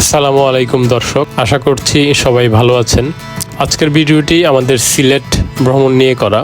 আসসালামু আলাইকুম দর্শক, আশা করছি সবাই ভালো আছেন। আজকের ভিডিওটি আমাদের সিলেট ভ্রমণ নিয়ে করা।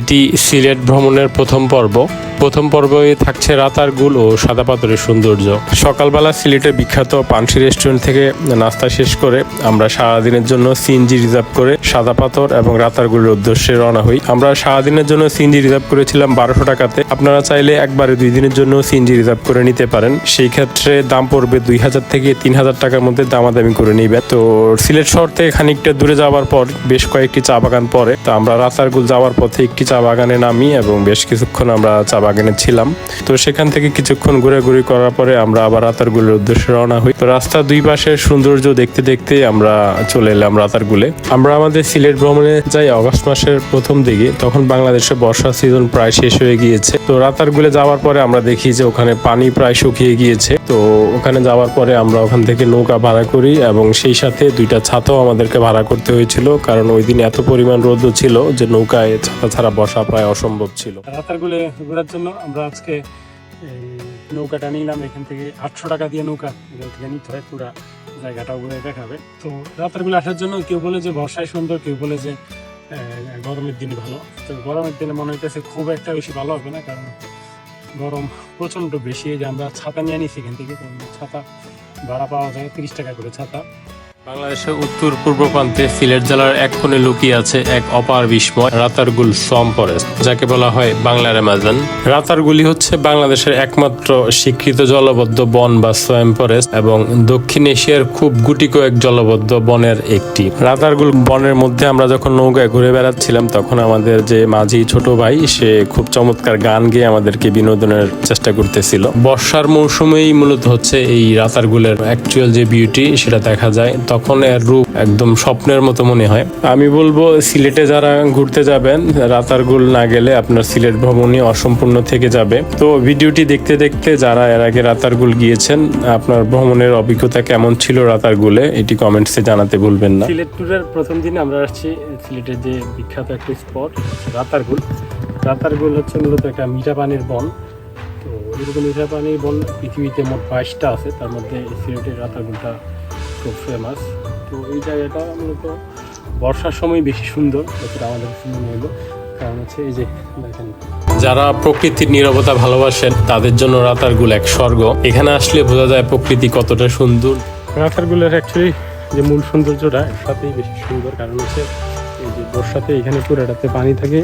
এটি সিলেট ভ্রমণের প্রথম পর্ব। প্রথম পর্বে থাকছে রাতারগুল ও সাদা পাথরের সৌন্দর্য। সকালবেলা সিলেটের বিখ্যাত পানসি রেস্টুরেন্ট থেকে নাস্তা শেষ করে আমরা সারাদিনের জন্য সিএনজি রিজার্ভ করে সাদা পাথর এবং রাতারগুলের উদ্দেশ্যে রওনা হই। আমরা সারাদিনের জন্য সিএনজি রিজার্ভ করেছিলাম বারোশো টাকাতে। আপনারা চাইলে একবারে দুই দিনের জন্য সিএনজি রিজার্ভ করে নিতে পারেন। সেই ক্ষেত্রে দাম পড়বে দুই হাজার থেকে তিন হাজার টাকার মধ্যে দামাদামি করে নিবেন। তো সিলেট শহর থেকে খানিকটা দূরে যাওয়ার পর বেশ কয়েকটি চা বাগান পরে তো আমরা রাতারগুল যাওয়ার পথে একটি চা বাগানে নামি এবং বেশ কিছুক্ষণ আমরা চা বাগানে ছিলাম। তো সেখান থেকে কিছুক্ষণ ঘোরাঘুরি করার পরে আমরা আবার রাতারগুলের উদ্দেশ্যে রওনা হই। তো রাস্তার দুই পাশের সৌন্দর্য দেখতে দেখতে আমরা চলে এলাম রাতারগুলে। আমরা আমাদের সিলেট ভ্রমণে যাই অগস্ট মাসের প্রথম দিকে, তখন বাংলাদেশে বর্ষা সিজন প্রায় শেষ হয়ে গিয়েছে। তো রাতারগুলে যাওয়ার পরে আমরা দেখি যে ওখানে পানি প্রায় শুকিয়ে গিয়েছে। তো ওখানে যাওয়ার পরে আমরা ওখান থেকে নৌকা ভাড়া করি এবং সেই সাথে দুইটা ছাতাও আমাদেরকে ভাড়া করতে হয়েছিল। কারণ ওই দিন এত পরিমাণ রোদ ছিল যে নৌকায় ছাতা ছাড়া বসা প্রায় অসম্ভব ছিল। রাতারগুলে ঘোরার জন্য আমরা আজকে, এই, নৌকাটা নিলাম। এখান থেকে আটশো টাকা দিয়ে নৌকা এখান থেকে নিতে হয়। পুরা জায়গাটাও ঘুরে দেখাবে। তো রাতারগুলো আসার জন্য কেউ বলে যে বর্ষায় সুন্দর, কেউ বলে যে গরমের দিন ভালো। তো গরমের দিনে মনে হইতেছে খুব একটা বেশি ভালো হবে না, কারণ গরম প্রচণ্ড বেশি। যে আমরা ছাতা নিয়ে নিছি এখান থেকে ছাতা ভাড়া পাওয়া যায় তিরিশ টাকা করে ছাতা। বাংলাদেশের উত্তর পূর্ব প্রান্তে সিলেট জেলার এক কোণে লুকিয়ে আছে এক অপার বিস্ময়, রাতারগুল সম ফরেস্ট, যাকে বলা হয় বাংলার অ্যামাজন। রাতারগুলি হচ্ছে বাংলাদেশের একমাত্র স্বীকৃত জলবদ্ধ বন বা সোয়াম ফরেস্ট এবং দক্ষিণ এশিয়ার খুব গুটি কয়েক জলবদ্ধ বনের একটি। রাতারগুল বনের মধ্যে আমরা যখন নৌকায় ঘুরে বেড়াচ্ছিলাম, তখন আমাদের যে মাঝি ছোট ভাই, সে খুব চমৎকার গান গেয়ে আমাদেরকে বিনোদনের চেষ্টা করতেছিল। বর্ষার মৌসুমেই মূলত হচ্ছে এই রাতারগুলের অ্যাকচুয়াল যে বিউটি সেটা দেখা যায়। তখন এর রূপ একদম স্বপ্নের মতো মনে হয়। আমি বলব, সিলেটে যারা ঘুরতে যাবেন, রাতারগুল না গেলে আপনার সিলেট ভ্রমণই অসম্পূর্ণ থেকে যাবে। তো ভিডিওটি দেখতে দেখতে যারা এর আগে রাতারগুল গিয়েছেন, আপনার ভ্রমণের অভিজ্ঞতা কেমন ছিল রাতারগুলে, এটি কমেন্টসে জানাতে ভুলবেন না। সিলেট ট্যুরের প্রথম দিনে আমরা আসছি সিলেটের যে বিখ্যাত একটি স্পট রাতারগুল। রাতারগুল হচ্ছে মূলত একটা মিঠা পানির বন। তো এরকম মিঠা পানির বন পৃথিবীতে মোট বাইশটা আছে, তার মধ্যে সিলেটের রাতারগুলটা খুব ফেমাস তো এই জায়গাটা মূলত বর্ষার সময় বেশি সুন্দর যতটা আমাদের মনে হলো। কারণ হচ্ছে এই যে দেখেন। যারা প্রকৃতির নীরবতা ভালোবাসেন তাদের জন্য রাতারগুল এক স্বর্গ। এখানে আসলে বোঝা যায় প্রকৃতি কতটা সুন্দর। রাতারগুলের অ্যাকচুয়ালি যে মূল সৌন্দর্যটা এর সাথেই বেশি সুন্দর। কারণ হচ্ছে এই যে বর্ষাতে এখানে পুরোটাতে পানি থাকে।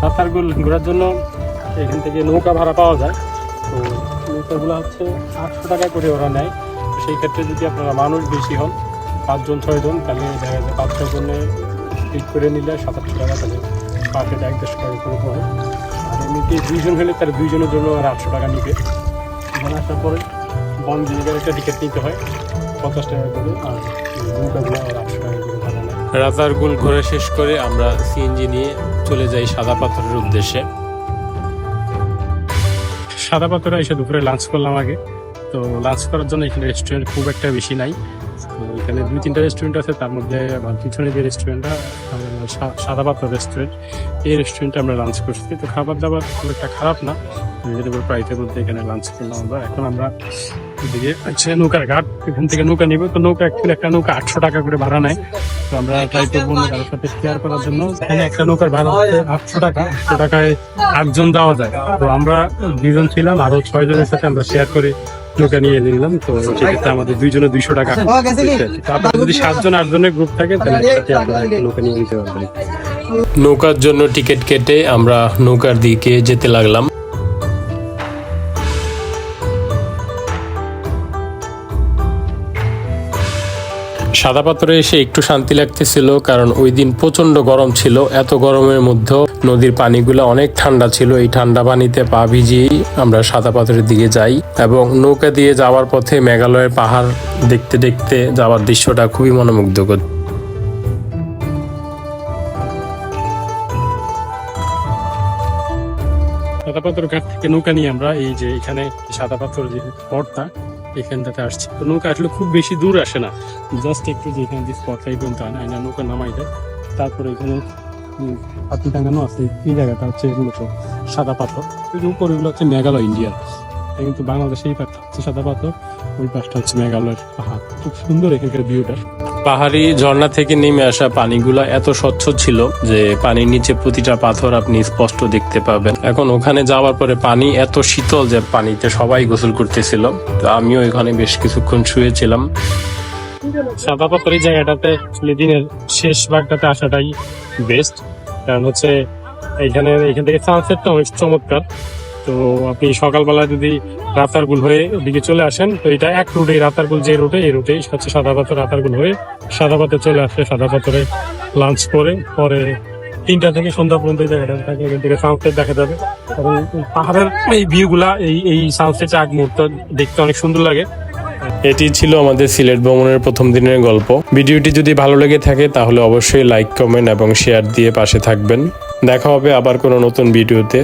সাঁতারগুল ঘোরার জন্য এখান থেকে নৌকা ভাড়া পাওয়া যায়। তো নৌকাগুলো হচ্ছে আটশো টাকা করে ওরা নেয়। সেই ক্ষেত্রে যদি আপনারা মানুষ বেশি হন, পাঁচজন, ছয়জন, তাহলে দেখা যায় পাঁচ ছয় জনে স্পিড করে নিলে সাত আটশো টাকা তাহলে পার এক দেড়শো টাকা করে হয় আর এমনিতে দুইজন হলে তার দুইজনের জন্য আর আটশো টাকা নিবে। এখানে আসার পরে বন জায়গার একটা টিকিট নিতে হয়, পঞ্চাশ টাকা করে, আর নৌকাগুলো আর আটশো টাকা করে নেয়। রাতারগুল ঘুরে শেষ করে আমরা সিএনজি নিয়ে চলে যাই সাদা পাথরের উদ্দেশ্যে। সাদা পাথরে এসে দুপুরে লাঞ্চ করলাম আগে। তো লাঞ্চ করার জন্য এখানে রেস্টুরেন্ট খুব একটা বেশি নাই। এখানে দুই, তিনটা রেস্টুরেন্ট আছে, তার মধ্যে আমার পিছনে যে রেস্টুরেন্টটা সাদা পাথর রেস্টুরেন্ট এই রেস্টুরেন্টে আমরা লাঞ্চ করছি। তো খাবার দাবার খুব একটা খারাপ না। রিজনেবল প্রাইসের মধ্যে এখানে লাঞ্চ করলাম আমরা। এখন আমরা এদিকে হচ্ছে নৌকার ঘাট এখান থেকে নৌকা নিব। তো নৌকা অ্যাকচুয়ালি একটা নৌকা আটশো টাকা করে ভাড়া নেয়। তো আমরা ট্রাই করব অন্য কারোর সাথে শেয়ার করার জন্য। এখানে একটা নৌকার ভাড়া হচ্ছে আটশো টাকা। আটশো টাকায় আটজন দেওয়া যায়। তো আমরা দুইজন ছিলাম আরও ছয় জনের সাথে আমরা শেয়ার করে নৌকা নিয়ে নিলাম। তো সেক্ষেত্রে আমাদের দুইজনে দুইশো টাকা আপনার যদি সাতজন আটজনের গ্রুপ থাকে তাহলে আমরা নৌকা নিয়ে নিতে পারবেন নৌকার জন্য টিকিট কেটে আমরা নৌকার দিকে যেতে লাগলাম। সাদা পাথরে এসে একটু শান্তি লাগতেছিল, কারণ ওই দিন প্রচণ্ড গরম ছিল। এত গরমের মধ্যেও নদীর পানিগুলো অনেক ঠান্ডা ছিল। এই ঠান্ডা পানিতে পা ভিজিয়েই আমরা সাদা পাথরের দিকে যাই এবং নৌকা দিয়ে যাওয়ার পথে মেঘালয়ের পাহাড় দেখতে দেখতে যাওয়ার দৃশ্যটা খুবই মনোমুগ্ধকর। সাদা পাথর ঘাট থেকে নৌকা নিয়ে আমরা এই যে এখানে সাদা পাথর যে স্পটটা এখানটাতে আসছে। তো নৌকা আসলে খুব বেশি দূর আসে না। জাস্ট একটু যে এখানে যে স্পটলাই পর্যন্ত আনে আইনা নৌকা নামাই দেয়। তারপরে এখানে হাতি টাঙানো আছে। এই জায়গাটা হচ্ছে মূলত সাদা পাথর। উপর এগুলো হচ্ছে মেঘালয় ইন্ডিয়া। কিন্তু বাংলাদেশে এই পাথর হচ্ছে সাদা পাথর। ওই পাশটা হচ্ছে মেঘালয়ের পাহাড়। খুব সুন্দর এখানকার ভিউটা পাহাড়ি ঝর্ণা থেকে নেমে আসা পানিগুলা এত স্বচ্ছ ছিল যে পানির নিচে প্রতিটা পাথর আপনি স্পষ্ট দেখতে পাবেন। এখন ওখানে যাওয়ার পরে পানি এত শীতল যে পানিতে সবাই গোসল করতেছিল। তো আমিও এখানে বেশ কিছুক্ষণ শুয়েছিলাম। সাদা পাথর এই জায়গাটাতে দিনের শেষ ভাগটাতে আসাটাই বেস্ট কারণ হচ্ছে এইখানে এখান থেকে সানসেটটা অনেক চমৎকার। তো আপনি সকালবেলা যদি রাতারগুল হয়ে ওদিকে চলে আসেন, তো এটা এক রুটে রাতারগুল যে রুটে, এই রুটেই হচ্ছে সাদা পাথর রাতারগুল হয়ে সাদা পাথর চলে আসে, সাদা পাথরে লাঞ্চ করে, পরে তিনটা থেকে সন্ধ্যা পর্যন্ত জায়গাটা থাকে, এখান থেকে দেখা যাবে। এবং পাহাড়ের এই ভিউগুলা এই এই সানসেট আগ মুহূর্ত দেখতে অনেক সুন্দর লাগে। এটি ছিল আমাদের সিলেট ভ্রমণের প্রথম দিনের গল্প। ভিডিওটি যদি ভালো লেগে থাকে, তাহলে অবশ্যই লাইক কমেন্ট এবং শেয়ার দিয়ে পাশে থাকবেন। দেখা হবে আবার কোনো নতুন ভিডিওতে।